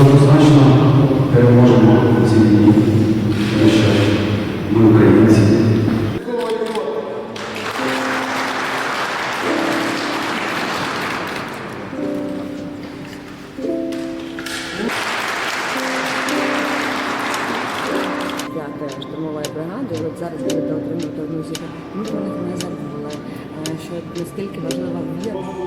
однозначно переможемо ці війні, тому що ми українці. П'ята штурмової бригади, і от зараз будете отримувати одну зі мирних не забули, е, що наскільки важлива віра.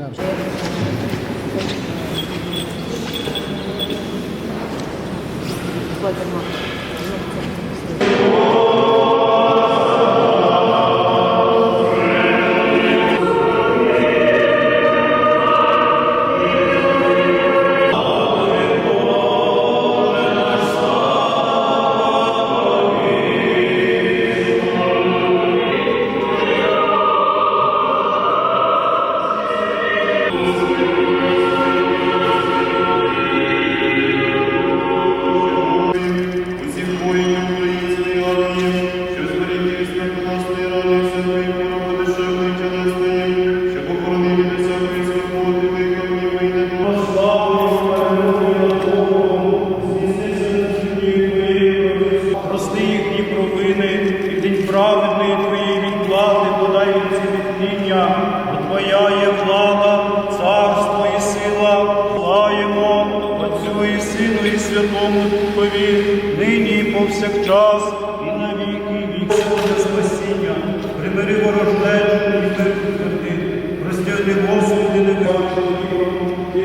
Claro. Праведної твоєї відплати подай від відміння, бо Твоя є влада, царство і сила, Славимо Отцю і Сину і Святому Духові, нині і повсякчас, і на віки для спасіння. Прибери ворожнечу і тверди, простягни Господи, не бачу, і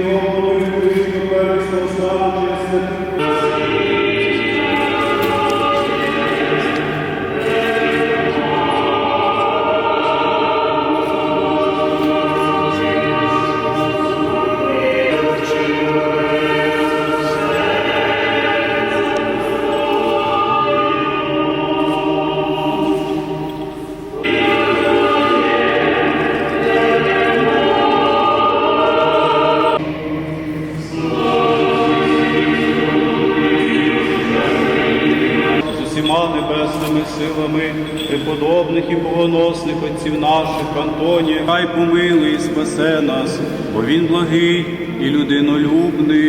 небесними силами преподобних і богоносних отців наших Антонія, хай помилує і спасе нас, бо він благий і людинолюбний.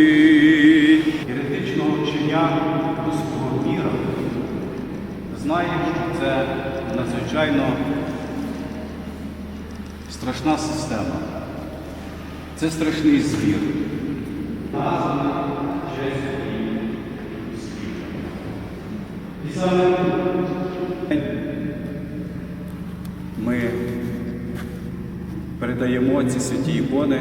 Єретичного вчення руського міра знає, що це надзвичайно страшна система. Це страшний звір. І саме ми передаємо ці святі ікони.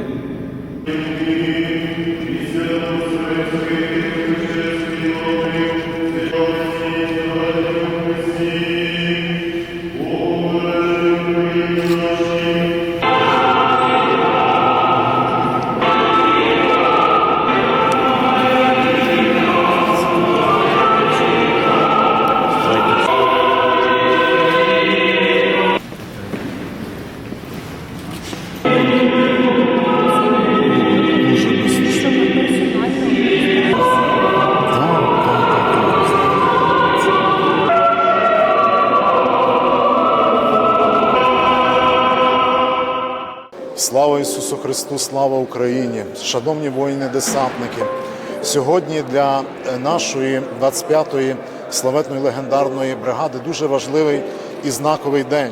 Слава Ісусу Христу, слава Україні! Шановні воїни-десантники! Сьогодні для е, нашої 25-ї славетної легендарної бригади дуже важливий і знаковий день,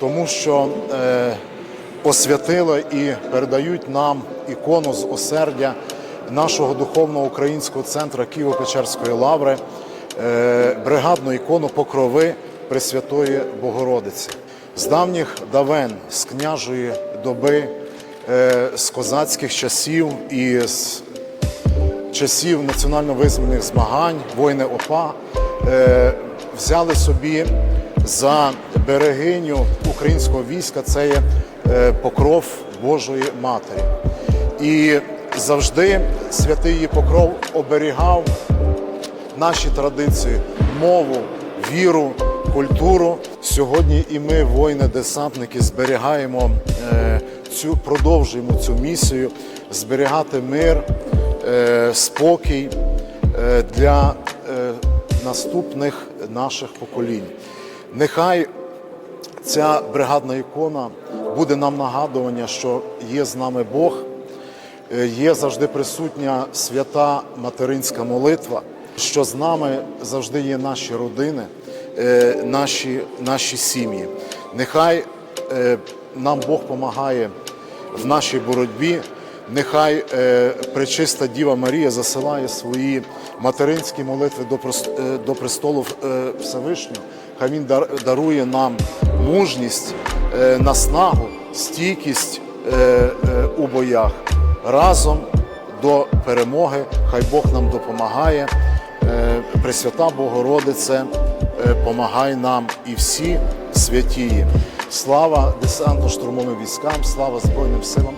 тому що е, освятили і передають нам ікону з осердя нашого духовного українського центру Києво-Печерської лаври, е, бригадну ікону Покрови Пресвятої Богородиці. З давніх давен, з княжої доби, е, з козацьких часів і з часів національно-визвольних змагань воїни ОПА е, взяли собі за берегиню українського війська це є е, покров Божої Матері. І завжди святий її покров оберігав наші традиції, мову, віру, культуру. Сьогодні і ми, воїни-десантники, зберігаємо е, цю, продовжуємо цю місію зберігати мир, е, спокій е, для наступних наших поколінь. Нехай ця бригадна ікона буде нам нагадування, що є з нами Бог, є завжди присутня свята материнська молитва, що з нами завжди є наші родини, наші, наші сім'ї. Нехай е, нам Бог допомагає в нашій боротьбі. Нехай е, пречиста Діва Марія засилає свої материнські молитви до, е, престолу е, Всевишнього. Хай він дар- дарує нам мужність, е, наснагу, стійкість е, е, у боях. Разом до перемоги. Хай Бог нам допомагає. Е, Пресвята Богородице, е, помагай нам і всі святії. Слава десантно-штурмовим військам, слава Збройним силам